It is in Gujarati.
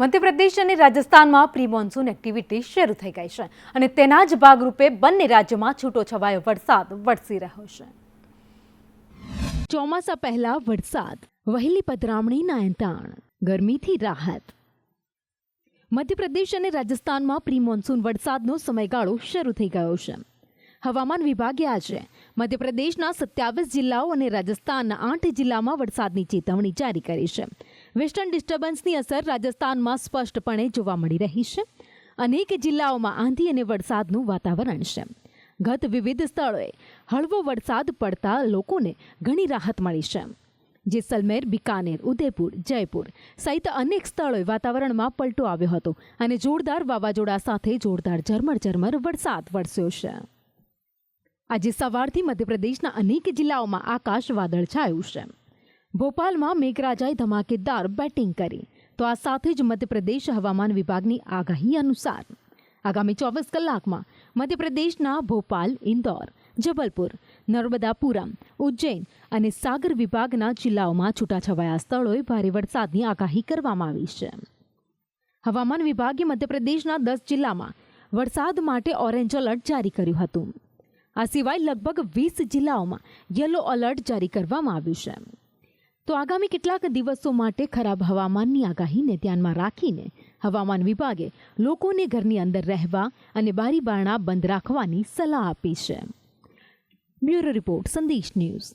મધ્યપ્રદેશ અને રાજસ્થાનમાં પ્રી મોન્સૂન એક્ટિવિટી શરૂ થઈ ગઈ છે અને તેના જ ભાગરૂપે બંને રાજ્યોમાં છૂટો છવાયો વરસાદ વરસી રહ્યો છે. ચોમાસા પહેલા વરસાદ, વહેલી પધરામણીના એંતાણ, ગરમીથી રાહત. મધ્યપ્રદેશ અને રાજસ્થાનમાં પ્રી મોન્સૂન વરસાદનો સમયગાળો શરૂ થઈ ગયો છે. હવામાન વિભાગે આજે મધ્યપ્રદેશના સત્યાવીસ જિલ્લાઓ અને રાજસ્થાનના આઠ જિલ્લામાં વરસાદની ચેતવણી જારી કરી છે. વેસ્ટર્ન ડિસ્ટર્બન્સની અસર રાજસ્થાનમાં સ્પષ્ટપણે જોવા મળી રહી છે. અનેક જિલ્લાઓમાં આંધી અને વરસાદનું વાતાવરણ છે. ગત વિવિધ સ્થળોએ હળવો વરસાદ પડતા લોકોને ઘણી રાહત મળી છે. જેસલમેર, બિકાનેર, ઉદયપુર, જયપુર સહિત અનેક સ્થળોએ વાતાવરણમાં પલટો આવ્યો હતો અને જોરદાર વાવાઝોડા સાથે જોરદાર ઝરમર ઝરમર વરસાદ વરસ્યો છે. આજે સવારથી મધ્યપ્રદેશના અનેક જિલ્લાઓમાં આકાશ વાદળછાયું છે. ભોપાલમાં મેઘરાજાએ ધમાકેદાર બેટિંગ કરી. તો આ સાથે જ મધ્યપ્રદેશ હવામાન વિભાગની આગાહી અનુસાર આગામી ચોવીસ કલાકમાં મધ્યપ્રદેશના ભોપાલ, ઇન્દોર, જબલપુર, નર્મદાપુરમ, ઉજ્જૈન અને સાગર વિભાગના જિલ્લાઓમાં છૂટાછવાયા સ્થળોએ ભારે વરસાદની આગાહી કરવામાં આવી છે. હવામાન વિભાગે મધ્યપ્રદેશના દસ જિલ્લામાં વરસાદ માટે ઓરેન્જ એલર્ટ જારી કર્યું હતું. આ સિવાય લગભગ વીસ જિલ્લાઓમાં યલો એલર્ટ જારી કરવામાં આવ્યું છે. તો આગામી કેટલાક દિવસો માટે ખરાબ હવામાનની આગાહીને ધ્યાનમાં રાખીને હવામાન વિભાગે લોકોને ઘરની અંદર રહેવા અને બારી બારણા બંધ રાખવાની સલાહ આપી છે. Bureau report, Sandesh news.